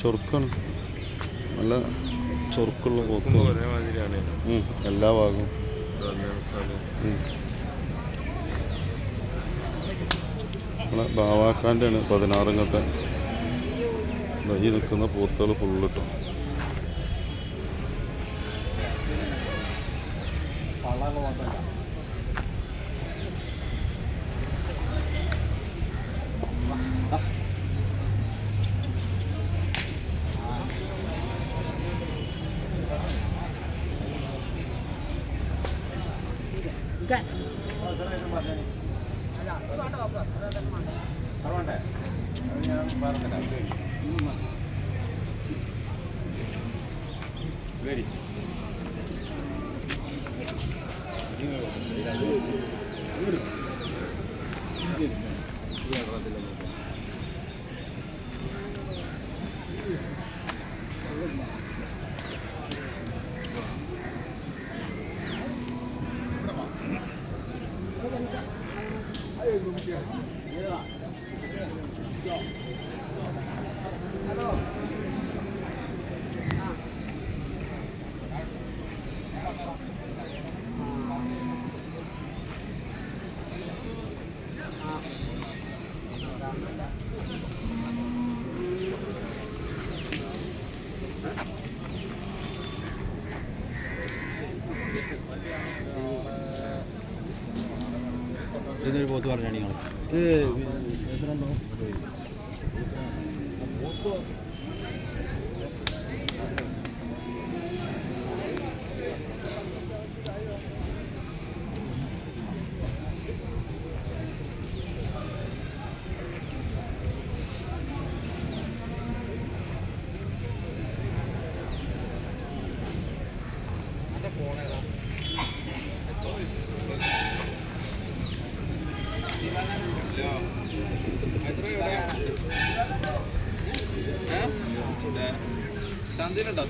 ചൊറുക്കാണ്. നല്ല ചൊറുക്കുള്ള ഉം, എല്ലാ ഭാഗവും. നമ്മളെ ബാവാക്കാന്റെ ആണ് പതിനാറങ്ങത്തെ ദാ ഈ നിൽക്കുന്ന പോത്തുകൾ ഫുള്ളിട്ടോ. 無理はい。പോത്ത് പറഞ്ഞാണ് നിങ്ങൾ ചന്തിനുണ്ടോ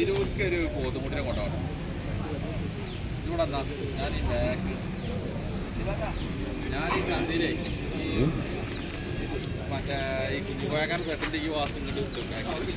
തിരൂർക്ക് ഒരു പോത്തുമുട്ടിനെ കൊണ്ടുപോകണം. ഇവിടെ എന്താ? ഞാൻ ഈ ബാക്ക് ഞാൻ ഈ ചന്തിയിലേ മറ്റേ ഈ കുഞ്ഞുപോയാക്കാൻ സെട്ടിന്റെ ഈ വാസം ഇങ്ങോട്ട് കിട്ടും ബാക്കിൽ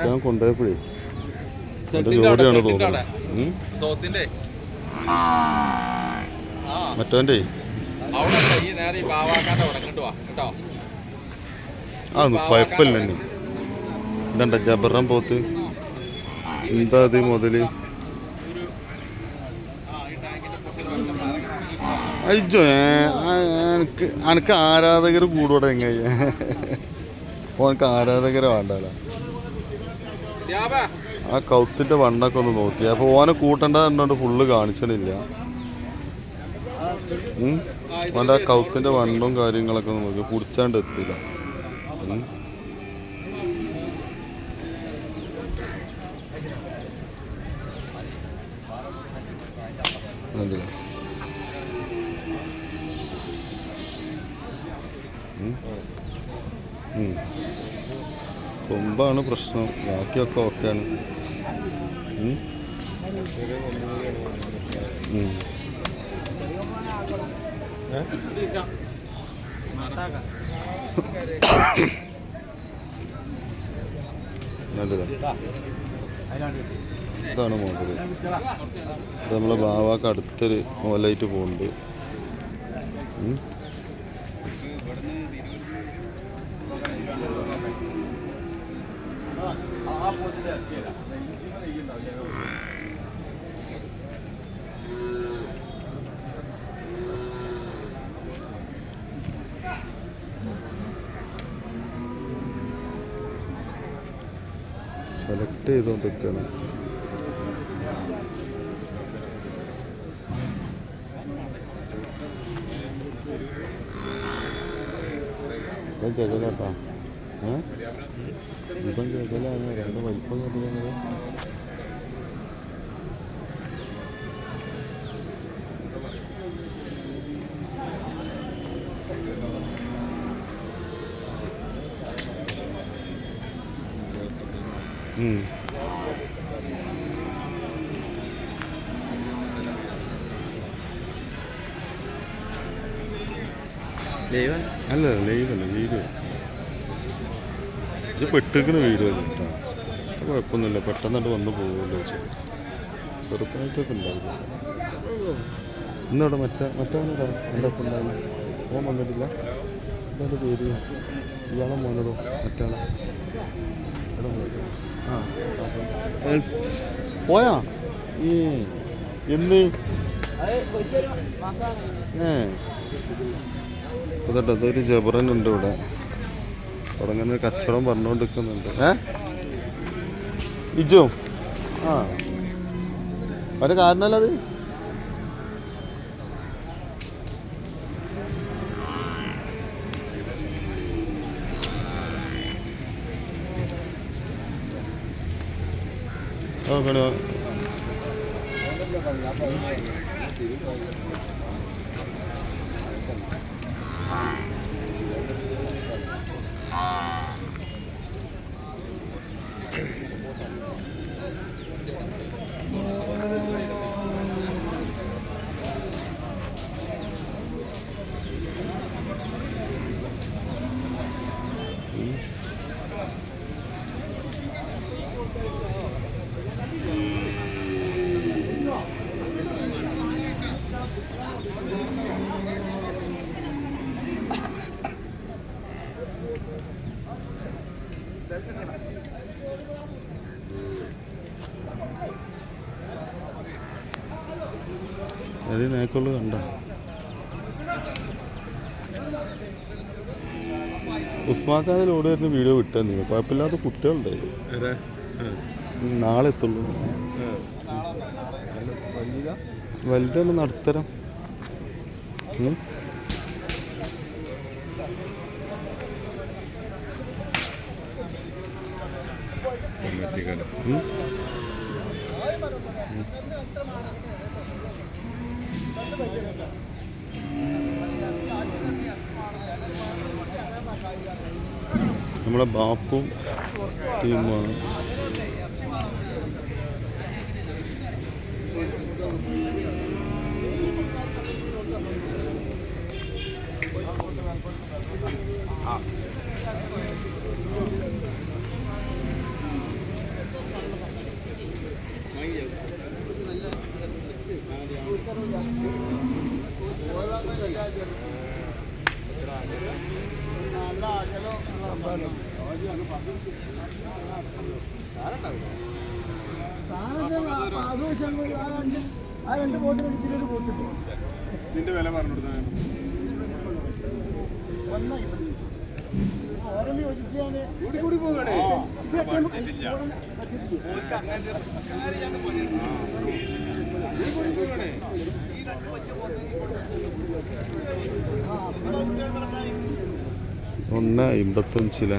ബാവാക്കാന്റെ കൊണ്ടുപോയപ്പോഴേ ഇങ്ങോട്ട് വാ കേട്ടോ. അതൊന്നും കുഴപ്പമില്ല തന്നെ ഇതണ്ട ജബറൻ പോത്ത്? എന്താ അത് മുതൽ? ആ അയ്യോ എനിക്ക് എനിക്ക് ആരാധകർ കൂടുവിടെ എങ്ങനെ ഓനക്ക് ആരാധകരെ വേണ്ടല്ല. ആ കൗത്തിന്റെ വണ്ണൊക്കെ ഒന്ന് നോക്കി അപ്പൊ ഓനെ കൂട്ടണ്ട എന്നോണ്ട് ഫുള്ള് കാണിച്ചണില്ല ഉം. ഓന്റെ ആ കൗത്തിന്റെ വണ്ണും കാര്യങ്ങളൊക്കെ ഒന്ന് നോക്കി കുടിച്ചാണ്ട് എത്തില്ല. കണ്ടില്ലേ? കൊമ്പാണ് പ്രശ്നം. ബാക്കിയൊക്കെ ഓക്കെയാണ്? ഇതാണ് മോഡൽ ഇത് നമ്മളെ ബാവാക്ക് അടുത്തൊരു മോലായിട്ട് പോകുന്നുണ്ട് സെലക്ട് ചെയ്തുകൊണ്ടിരിക്കുകയാണ് ഇപ്പം ചെകലാട്ടാ ഏ? ഇപ്പം ചെകലാണ് രണ്ട് വലിപ്പം കണ്ടിരുന്നത് ഉം ലൈവ് അല്ല ലൈവ് അല്ല വീഡിയോ ഇത് വീഡിയോ അല്ല കേട്ടോ അത് കുഴപ്പമൊന്നുമില്ല. പെട്ടെന്നായിട്ട് വന്ന് പോകുമല്ലോ വെച്ചു ചെറുപ്പമായിട്ടൊക്കെ ഉണ്ടാവില്ല ഇന്നവിടെ മറ്റേ മറ്റവനോടാ എന്റെ ഒപ്പം ഉണ്ടാവില്ല ഓൻ വന്നിട്ടില്ല. എന്താ പേര് ഇയാളെ മോനോടോ? പോയി? ആ പോയാ? ഏ എന്ത്? ഏ. അതൊരു ജബറൻ ഉണ്ട് ഇവിടെ. അവിടെ അങ്ങനെ കച്ചവടം പറഞ്ഞുകൊണ്ടിരിക്കുന്നുണ്ട്. ഏ? ഇജു? ആ. ഒരു കാരണമല്ല അത്. നോക്കണോ അത് നേക്കുള്ളു കണ്ട? ഉസ്മാഖാനിൽ ഓടി വരുന്ന വീഡിയോ വിട്ടെന്നീ കുഴപ്പമില്ലാത്ത കുട്ടികളുണ്ടായിരുന്നു നാളെ എത്തുള്ളൂ. വലുതാണ് നടത്തരം ഉം. നമ്മളെ ബാപ്പും ടീമാണ് നിന്റെ വില പറഞ്ഞു കൊടുത്താൽ കൂടി കൂടി പോകണേ ഒന്ന് അമ്പത്തഞ്ചിലെ.